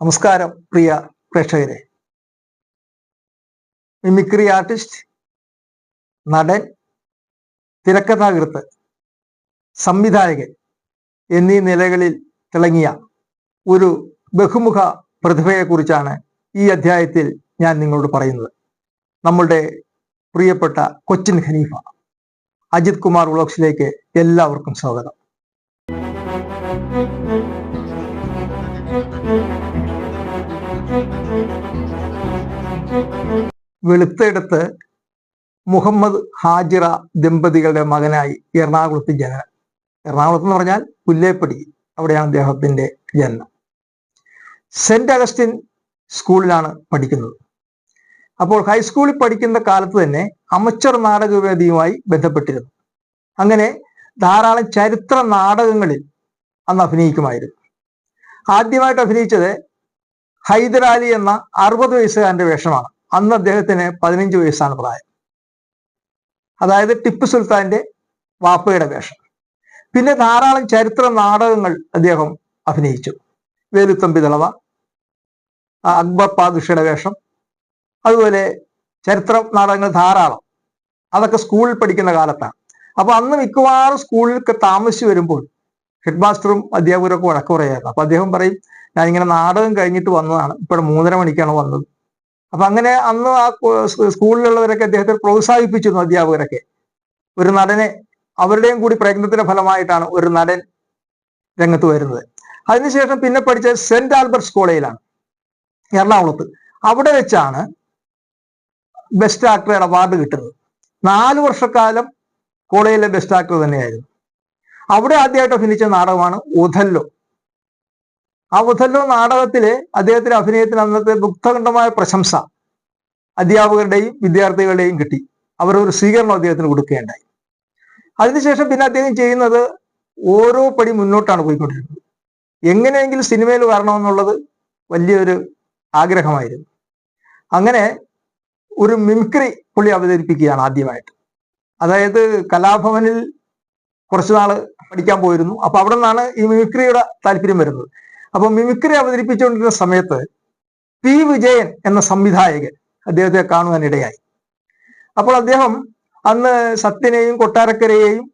നമസ്കാരം പ്രിയ പ്രേക്ഷകരെ. Mimicry artist നടൻ തിരക്കഥാകൃത്ത് സംവിധായകൻ എന്നീ നിലകളിൽ തിളങ്ങിയ ഒരു ബഹുമുഖ പ്രതിഭയെക്കുറിച്ചാണ് ഈ അധ്യായത്തിൽ ഞാൻ നിങ്ങളോട് പറയുന്നത്. നമ്മളുടെ പ്രിയപ്പെട്ട കൊച്ചിൻ ഖനീഫ അജിത് കുമാർ വ്ളോഗ്സിലേക്ക് എല്ലാവർക്കും സ്വാഗതം. വെളുത്തെടുത്ത് മുഹമ്മദ് ഹാജിറ ദമ്പതികളുടെ മകനായി എറണാകുളത്ത് ജനനം. എറണാകുളത്ത് എന്ന് പറഞ്ഞാൽ പുല്ലേപ്പടി. അവിടെയാണ് അദ്ദേഹത്തിന്റെ ജനനം. സെന്റ് അഗസ്റ്റിൻ സ്കൂളിലാണ് പഠിക്കുന്നത്. അപ്പോൾ ഹൈസ്കൂളിൽ പഠിക്കുന്ന കാലത്ത് തന്നെ അമച്ചർ നാടകവേദിയുമായി ബന്ധപ്പെട്ടിരുന്നു. അങ്ങനെ ധാരാളം ചരിത്ര നാടകങ്ങളിൽ അന്ന് അഭിനയിക്കുമായിരുന്നു. ആദ്യമായിട്ട് അഭിനയിച്ചത് ഹൈദരാലി എന്ന അറുപത് വയസ്സുകാരന്റെ വേഷമാണ്. അന്ന് അദ്ദേഹത്തിന് പതിനഞ്ച് വയസ്സാണ് പ്രായം. അതായത് ടിപ്പു സുൽത്താന്റെ വാപ്പയുടെ വേഷം. പിന്നെ ധാരാളം ചരിത്ര നാടകങ്ങൾ അദ്ദേഹം അഭിനയിച്ചു. വേലുത്തമ്പി തളവ അക്ബർ പാദുഷയുടെ വേഷം അതുപോലെ ചരിത്ര നാടകങ്ങൾ ധാരാളം. അതൊക്കെ സ്കൂളിൽ പഠിക്കുന്ന കാലത്താണ്. അപ്പൊ അന്ന് മിക്കവാറും സ്കൂളിലൊക്കെ താമസിച്ചു വരുമ്പോൾ ഹെഡ് മാസ്റ്ററും അധ്യാപകരും ഒക്കെ വഴക്ക് പറയായിരുന്നു. അപ്പൊ അദ്ദേഹം പറയും ഞാൻ ഇങ്ങനെ നാടകം കഴിഞ്ഞിട്ട് വന്നതാണ്. ഇപ്പോൾ മൂന്നര മണിക്കാണ് വന്നത്. അപ്പൊ അങ്ങനെ അന്ന് ആ സ്കൂളിലുള്ളവരൊക്കെ അദ്ദേഹത്തെ പ്രോത്സാഹിപ്പിച്ചിരുന്നു അധ്യാപകരൊക്കെ. ഒരു നടനെ അവരുടെയും കൂടി പ്രയത്നത്തിന്റെ ഫലമായിട്ടാണ് ഒരു നടൻ രംഗത്ത് വരുന്നത്. അതിനുശേഷം പിന്നെ പഠിച്ച സെന്റ് ആൽബർട്ട്സ് കോളേജിലാണ് എറണാകുളത്ത്. അവിടെ വെച്ചാണ് ബെസ്റ്റ് ആക്ടറുടെ അവാർഡ് കിട്ടുന്നത്. നാല് വർഷക്കാലം കോളേജിലെ ബെസ്റ്റ് ആക്ടർ തന്നെയായിരുന്നു. അവിടെ ആദ്യമായിട്ട് അഭിനയിച്ച നാടകമാണ് ഉധല്ലോ. ആ ഉധല്ലോ നാടകത്തിലെ അദ്ദേഹത്തിന്റെ അഭിനയത്തിന് അന്നത്തെ ദുഃഖകണ്ഠമായ പ്രശംസ അധ്യാപകരുടെയും വിദ്യാർത്ഥികളുടെയും കിട്ടി. അവർ ഒരു സ്വീകരണം അദ്ദേഹത്തിന് കൊടുക്കുകയുണ്ടായി. അതിനുശേഷം പിന്നെ അദ്ദേഹം ചെയ്യുന്നത് ഓരോ പടി മുന്നോട്ടാണ് പോയിക്കൊണ്ടിരുന്നത്. എങ്ങനെയെങ്കിലും സിനിമയിൽ വരണമെന്നുള്ളത് വലിയൊരു ആഗ്രഹമായിരുന്നു. അങ്ങനെ ഒരു മിമിക്രി പുള്ളി അവതരിപ്പിക്കുകയാണ് ആദ്യമായിട്ട്. അതായത് കലാഭവനിൽ കുറച്ചു നാൾ പഠിക്കാൻ പോയിരുന്നു. അപ്പൊ അവിടെ നിന്നാണ് ഈ മിമിക്രിയുടെ താല്പര്യം വരുന്നത്. അപ്പൊ മിമിക്രി അവതരിപ്പിച്ചുകൊണ്ടിരുന്ന സമയത്ത് പി വിജയൻ എന്ന സംവിധായകൻ അദ്ദേഹത്തെ കാണുവാനിടയായി അപ്പോൾ അദ്ദേഹം അന്ന് സത്യനെയും കൊട്ടാരക്കരയെയും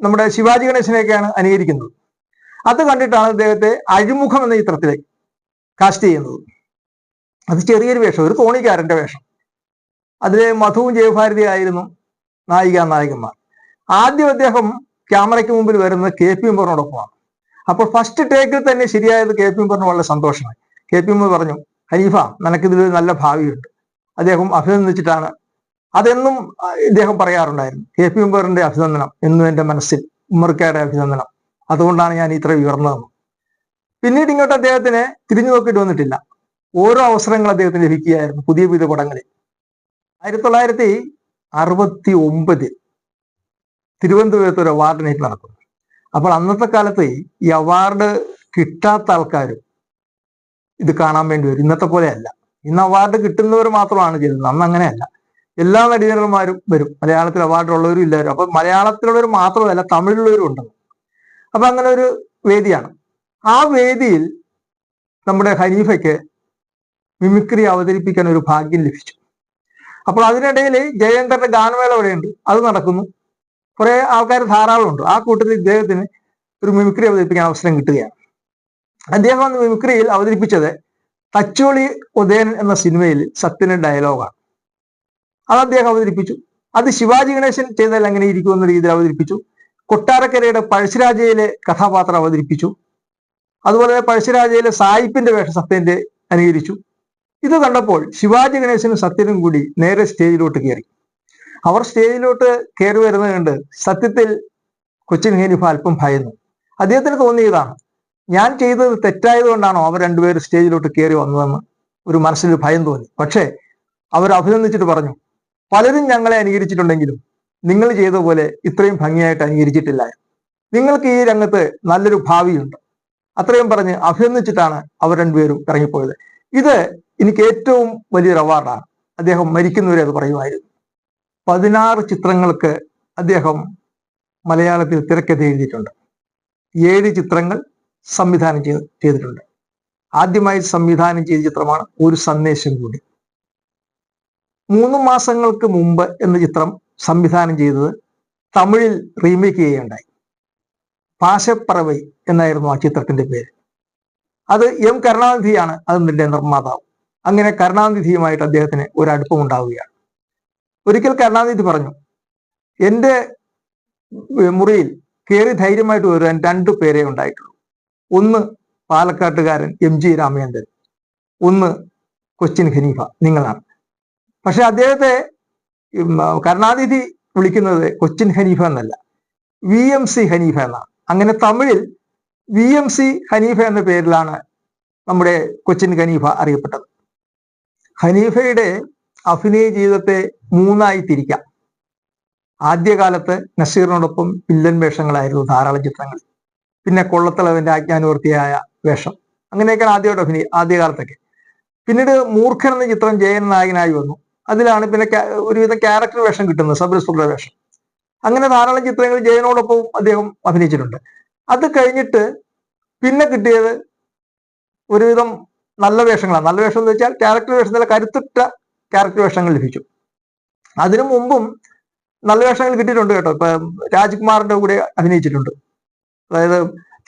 നമ്മുടെ ശിവാജി ഗണേശനെയൊക്കെയാണ് അനുകരിക്കുന്നത്. അത് കണ്ടിട്ടാണ് അദ്ദേഹത്തെ അഴിമുഖം എന്ന ചിത്രത്തിലേക്ക് കാസ്റ്റ് ചെയ്യുന്നത്. അത് ചെറിയൊരു വേഷം ഒരു തോണിക്കാരന്റെ വേഷം. അതിലെ മധുവും ജയഭാരതി ആയിരുന്നു നായിക നായകന്മാർ. ആദ്യം അദ്ദേഹം ക്യാമറയ്ക്ക് മുമ്പിൽ വരുന്നത് കെ പി ഉമ്മറിനോടൊപ്പമാണ് അപ്പോൾ ഫസ്റ്റ് ടേക്കിൽ തന്നെ ശരിയായത് കെ പി ഉമ്മറിന് വളരെ സന്തോഷമായി. കെ പി എംബർ പറഞ്ഞു ഹനീഫ നിനക്കിതിൽ നല്ല ഭാവിയുണ്ട്. അദ്ദേഹം അഭിനന്ദിച്ചിട്ടാണ്. അതെന്നും ഇദ്ദേഹം പറയാറുണ്ടായിരുന്നു. കെ പി എംബറിന്റെ അഭിനന്ദനം എന്നും എന്റെ മനസ്സിൽ ഉമ്മർക്കയുടെ അഭിനന്ദനം. അതുകൊണ്ടാണ് ഞാൻ ഇത്ര ഉയർന്നതെന്ന് പിന്നീട് ഇങ്ങോട്ട് അദ്ദേഹത്തിന് തിരിഞ്ഞു നോക്കിയിട്ട് വന്നിട്ടില്ല. ഓരോ അവസരങ്ങൾ അദ്ദേഹത്തിന് ലഭിക്കുകയായിരുന്നു പുതിയ പുതിയ പടങ്ങളിൽ. ആയിരത്തി തൊള്ളായിരത്തി അറുപത്തി ഒമ്പതിൽ തിരുവനന്തപുരത്ത് ഒരു അവാർഡ് നൈറ്റ് നടക്കുന്നു അപ്പോൾ അന്നത്തെ കാലത്ത് ഈ അവാർഡ് കിട്ടാത്ത ആൾക്കാരും ഇത് കാണാൻ വേണ്ടി വരും. ഇന്നത്തെ പോലെയല്ല ഇന്ന് അവാർഡ് കിട്ടുന്നവർ മാത്രമാണ് ചെയ്യുന്നത്. അന്ന് അങ്ങനെയല്ല എല്ലാ നടീനന്മാരും വരും. മലയാളത്തിൽ അവാർഡ് ഉള്ളവരും ഇല്ലവരും അപ്പൊ മലയാളത്തിലുള്ളവർ മാത്രമല്ല തമിഴിലുള്ളവരും ഉണ്ടെന്ന് അപ്പൊ അങ്ങനെ ഒരു വേദിയാണ്. ആ വേദിയിൽ നമ്മുടെ ഹനീഫയ്ക്ക് മിമിക്രി അവതരിപ്പിക്കാൻ ഒരു ഭാഗ്യം ലഭിച്ചു. അപ്പോൾ അതിനിടയിൽ ജയേന്ദ്രന്റെ ഗാനമേള അവിടെയുണ്ട്. അത് നടക്കുന്നു. കുറെ ആൾക്കാർ ധാരാളം ഉണ്ട് ആ കൂട്ടത്തിൽ ഇദ്ദേഹത്തിന് ഒരു മിമിക്രി അവതരിപ്പിക്കാൻ അവസരം കിട്ടുകയാണ്. അദ്ദേഹം അന്ന് മിമിക്രിയിൽ അവതരിപ്പിച്ചത് തച്ചോളി ഉദയൻ എന്ന സിനിമയിൽ സത്യന്റെ ഡയലോഗാണ് അത് അദ്ദേഹം അവതരിപ്പിച്ചു. അത് ശിവാജി ഗണേശൻ ചെയ്താൽ അങ്ങനെ ഇരിക്കുമെന്ന രീതിയിൽ അവതരിപ്പിച്ചു. കൊട്ടാരക്കരയുടെ പഴശ്ശിരാജയിലെ കഥാപാത്രം അവതരിപ്പിച്ചു. അതുപോലെ പഴശ്ശിരാജയിലെ സായിപ്പിന്റെ വേഷം സത്യന്റെ അനുകരിച്ചു. ഇത് കണ്ടപ്പോൾ ശിവാജി ഗണേശനും സത്യനും കൂടി നേരെ സ്റ്റേജിലോട്ട് കയറി. അവർ സ്റ്റേജിലോട്ട് കയറി വരുന്നത് കണ്ട് സത്യത്തിൽ കൊച്ചിൻ ഹനീഫ അല്പം ഭയന്നു. അദ്ദേഹത്തിന് തോന്നിയതാണ് ഞാൻ ചെയ്തത് തെറ്റായത് കൊണ്ടാണോ അവർ രണ്ടുപേരും സ്റ്റേജിലോട്ട് കയറി വന്നതെന്ന് ഒരു മനസ്സിൽ ഭയം തോന്നി. പക്ഷേ അവർ അഭിനന്ദിച്ചിട്ട് പറഞ്ഞു പലരും ഞങ്ങളെ അനുകരിച്ചിട്ടുണ്ടെങ്കിലും നിങ്ങൾ ചെയ്ത പോലെ ഇത്രയും ഭംഗിയായിട്ട് അനുകരിച്ചിട്ടില്ല. നിങ്ങൾക്ക് ഈ രംഗത്ത് നല്ലൊരു ഭാവിയുണ്ട്. അത്രയും പറഞ്ഞ് അഭിനന്ദിച്ചിട്ടാണ് അവർ രണ്ടുപേരും ഇറങ്ങിപ്പോയത്. ഇത് എനിക്ക് ഏറ്റവും വലിയൊരു അവാർഡാണ് അദ്ദേഹം മരിക്കുന്നവരെ അത് പറയുമായിരുന്നു. പതിനാറ് ചിത്രങ്ങൾക്ക് അദ്ദേഹം മലയാളത്തിൽ തിരക്കഥ എഴുതിയിട്ടുണ്ട്. ഏഴ് ചിത്രങ്ങൾ സംവിധാനം ചെയ്ത് ചെയ്തിട്ടുണ്ട്. ആദ്യമായി സംവിധാനം ചെയ്ത ചിത്രമാണ് ഒരു സന്ദേശം കൂടി. മൂന്ന് മാസങ്ങൾക്ക് മുമ്പ് എന്ന ചിത്രം സംവിധാനം ചെയ്തത് തമിഴിൽ റീമേക്ക് ചെയ്യുകയുണ്ടായി. പാശപ്പറവൈ എന്നായിരുന്നു ആ ചിത്രത്തിന്റെ പേര്. അത് എം കരുണാനിധിയാണ് അതിന്റെ നിർമ്മാതാവ്. അങ്ങനെ കരുണാനിധിയുമായിട്ട് അദ്ദേഹത്തിന് ഒരു അടുപ്പമുണ്ടാവുകയാണ്. ഒരിക്കൽ കരുണാനിധി പറഞ്ഞു എന്റെ മുറിയിൽ കയറി ധൈര്യമായിട്ട് വരുവാൻ രണ്ടു പേരെ ഉണ്ടായിട്ടുള്ളൂ. ഒന്ന് പാലക്കാട്ടുകാരൻ എം. ജി. രാമചന്ദ്രൻ ഒന്ന് കൊച്ചിൻ ഖനീഫ നിങ്ങളാണ്. പക്ഷെ അദ്ദേഹത്തെ കരുണാനിധി വിളിക്കുന്നത് കൊച്ചിൻ ഹനീഫ എന്നല്ല വി. എം. സി. ഹനീഫ എന്നാണ്. അങ്ങനെ തമിഴിൽ വി. എം. സി. ഹനീഫ എന്ന പേരിലാണ് നമ്മുടെ കൊച്ചിൻ ഖനീഫ അറിയപ്പെട്ടത്. ഹനീഫയുടെ അഭിനയ ജീവിതത്തെ മൂന്നായി തിരിക്കാം. ആദ്യകാലത്ത് നസീറിനോടൊപ്പം വില്ലൻ വേഷങ്ങളായിരുന്നു ധാരാളം ചിത്രങ്ങൾ. പിന്നെ കൊള്ളത്തളവന്റെ ആജ്ഞാനുവർത്തിയായ വേഷം. അങ്ങനെയൊക്കെയാണ് ആദ്യമായിട്ട് അഭിനയ ആദ്യകാലത്തൊക്കെ. പിന്നീട് മൂർഖൻ എന്ന ചിത്രം ജയൻ നായകനായി വന്നു. അതിലാണ് പിന്നെ ഒരുവിധം ക്യാരക്ടർ വേഷം കിട്ടുന്നത് സബ്രസുരുടെ വേഷം. അങ്ങനെ ധാരാളം ചിത്രങ്ങൾ ജയനോടൊപ്പം അദ്ദേഹം അഭിനയിച്ചിട്ടുണ്ട്. അത് കഴിഞ്ഞിട്ട് പിന്നെ കിട്ടിയത് ഒരുവിധം നല്ല വേഷങ്ങളാണ്. നല്ല വേഷം എന്ന് വെച്ചാൽ ക്യാരക്ടർ വേഷം നല്ല കരുത്തുറ്റ ക്യാരക്ടർ വേഷങ്ങൾ ലഭിച്ചു. അതിനു മുമ്പും നല്ല വേഷങ്ങൾ കിട്ടിയിട്ടുണ്ട് കേട്ടോ. ഇപ്പൊ രാജ്കുമാറിന്റെ കൂടെ അഭിനയിച്ചിട്ടുണ്ട്. അതായത്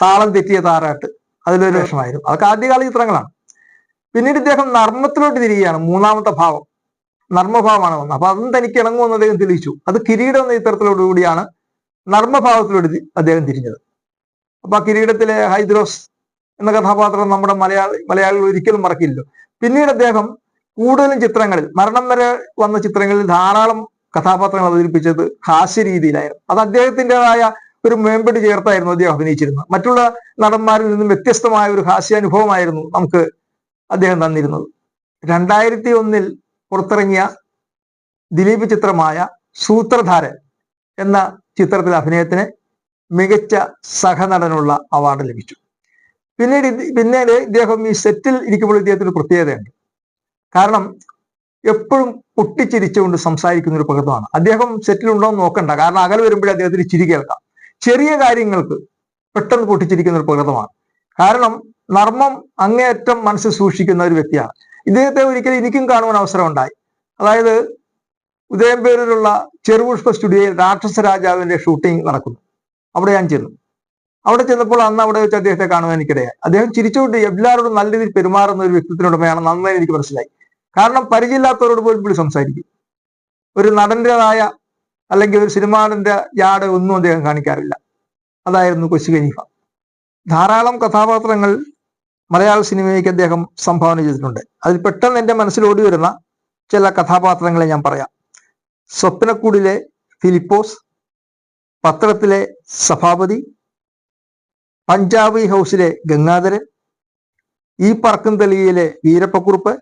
താളം തെറ്റിയ താരാട്ട്. അതിലൊരു വേഷമായിരുന്നു. അതൊക്കെ ആദ്യകാല ചിത്രങ്ങളാണ്. പിന്നീട് ഇദ്ദേഹം നർമ്മത്തിലോട്ട് തിരികുകയാണ് മൂന്നാമത്തെ ഭാവം. നർമ്മഭാവമാണ് വന്നത്. അപ്പൊ അതും തനിക്ക് ഇണങ്ങുമെന്ന് അദ്ദേഹം തെളിയിച്ചു. അത് കിരീടം എന്ന ചിത്രത്തിലോടുകൂടിയാണ് നർമ്മഭാവത്തിലോട് അദ്ദേഹം തിരിഞ്ഞത്. അപ്പൊ ആ കിരീടത്തിലെ ഹൈദ്രോസ് എന്ന കഥാപാത്രം നമ്മുടെ മലയാളി മലയാളികൾ ഒരിക്കലും മറക്കില്ലല്ലോ. പിന്നീട് അദ്ദേഹം കൂടുതലും ചിത്രങ്ങളിൽ മരണം വരെ വന്ന ചിത്രങ്ങളിൽ ധാരാളം കഥാപാത്രങ്ങൾ അവതരിപ്പിച്ചത് ഹാസ്യ രീതിയിലായിരുന്നു. അത് അദ്ദേഹത്തിന്റെതായ ഒരു മേമ്പടി ചേർത്തായിരുന്നു അദ്ദേഹം അഭിനയിച്ചിരുന്നത്. മറ്റുള്ള നടന്മാരിൽ നിന്നും വ്യത്യസ്തമായ ഒരു ഹാസ്യാനുഭവമായിരുന്നു നമുക്ക് അദ്ദേഹം തന്നിരുന്നത്. രണ്ടായിരത്തി ഒന്നിൽ പുറത്തിറങ്ങിയ ദിലീപ് ചിത്രമായ സൂത്രധാരൻ എന്ന ചിത്രത്തിൽ അഭിനയത്തിന് മികച്ച സഹനടനുള്ള അവാർഡ് ലഭിച്ചു. പിന്നീട് പിന്നീട് ഇദ്ദേഹം ഈ സെറ്റിൽ ഇരിക്കുമ്പോൾ ഇദ്ദേഹത്തിന് പ്രത്യേകതയുണ്ട്. കാരണം എപ്പോഴും പൊട്ടിച്ചിരിച്ചുകൊണ്ട് സംസാരിക്കുന്ന ഒരു പ്രകൃതമാണ്. അദ്ദേഹം സെറ്റിലുണ്ടോ എന്ന് നോക്കണ്ട. കാരണം അകലെ വരുമ്പോഴേ അദ്ദേഹത്തിന് ചിരി കേൾക്കാം. ചെറിയ കാര്യങ്ങൾക്ക് പെട്ടെന്ന് പൊട്ടിച്ചിരിക്കുന്ന ഒരു പ്രകൃതമാണ്. കാരണം നർമ്മം അങ്ങേയറ്റം മനസ്സിൽ സൂക്ഷിക്കുന്ന ഒരു വ്യക്തിയാണ്. ഇദ്ദേഹത്തെ ഒരിക്കലും എനിക്കും കാണുവാൻ അവസരമുണ്ടായി. അതായത് ഉദയംപേരിലുള്ള ചെറുപുഷ്പ സ്റ്റുഡിയോയിൽ രാക്ഷസ രാജാവിന്റെ ഷൂട്ടിംഗ് നടക്കുന്നു. അവിടെ ഞാൻ ചെന്നു. അവിടെ ചെന്നപ്പോൾ അന്ന് അവിടെ വെച്ച് അദ്ദേഹത്തെ കാണുവാൻ എനിക്കിടയായി. അദ്ദേഹം ചിരിച്ചുകൊണ്ട് എല്ലാവരോടും നല്ല രീതിയിൽ പെരുമാറുന്ന ഒരു വ്യക്തിത്തിനുടമയാണ് നന്നായി എനിക്ക് മനസ്സിലായി. കാരണം പരിചയമില്ലാത്തവരോട് പോലും പുള്ളി സംസാരിക്കും. ഒരു നടന്റെതായ അല്ലെങ്കിൽ ഒരു സിനിമാ നടന്റെ യാട് ഒന്നും അദ്ദേഹം കാണിക്കാറില്ല. അതായിരുന്നു കൊച്ചു ഖനീഫ ധാരാളം കഥാപാത്രങ്ങൾ മലയാള സിനിമയ്ക്ക് അദ്ദേഹം സംഭാവന ചെയ്തിട്ടുണ്ട്. അതിൽ പെട്ടെന്ന് എന്റെ മനസ്സിൽ ഓടി വരുന്ന ചില കഥാപാത്രങ്ങളെ ഞാൻ പറയാം. സ്വപ്നക്കൂടിലെ ഫിലിപ്പോസ് പത്രത്തിലെ സഭാപതി പഞ്ചാബി ഹൗസിലെ ഗംഗാധരൻ ഈ പറക്കും തെളിയിലെ വീരപ്പക്കുറുപ്പ്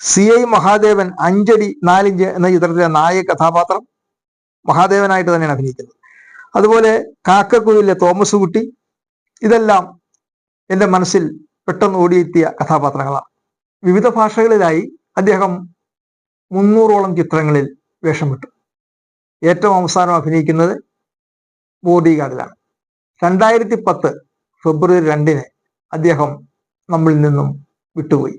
സി ഐ മഹാദേവൻ അഞ്ചടി നാലിഞ്ച് എന്ന ചിത്രത്തിലെ നായക കഥാപാത്രം മഹാദേവനായിട്ട് തന്നെയാണ് അഭിനയിക്കുന്നത്. അതുപോലെ കാക്കക്കുയിലെ തോമസ് കുട്ടി ഇതെല്ലാം എന്റെ മനസ്സിൽ പെട്ടെന്ന് ഓടിയെത്തിയ കഥാപാത്രങ്ങളാണ്. വിവിധ ഭാഷകളിലായി അദ്ദേഹം മുന്നൂറോളം ചിത്രങ്ങളിൽ വേഷമിട്ടു. ഏറ്റവും അവസാനം അഭിനയിക്കുന്നത് ബോഡി ഗാർഡിലാണ് രണ്ടായിരത്തി പത്ത് ഫെബ്രുവരി രണ്ടിന് അദ്ദേഹം നമ്മളിൽ നിന്നും വിട്ടുപോയി.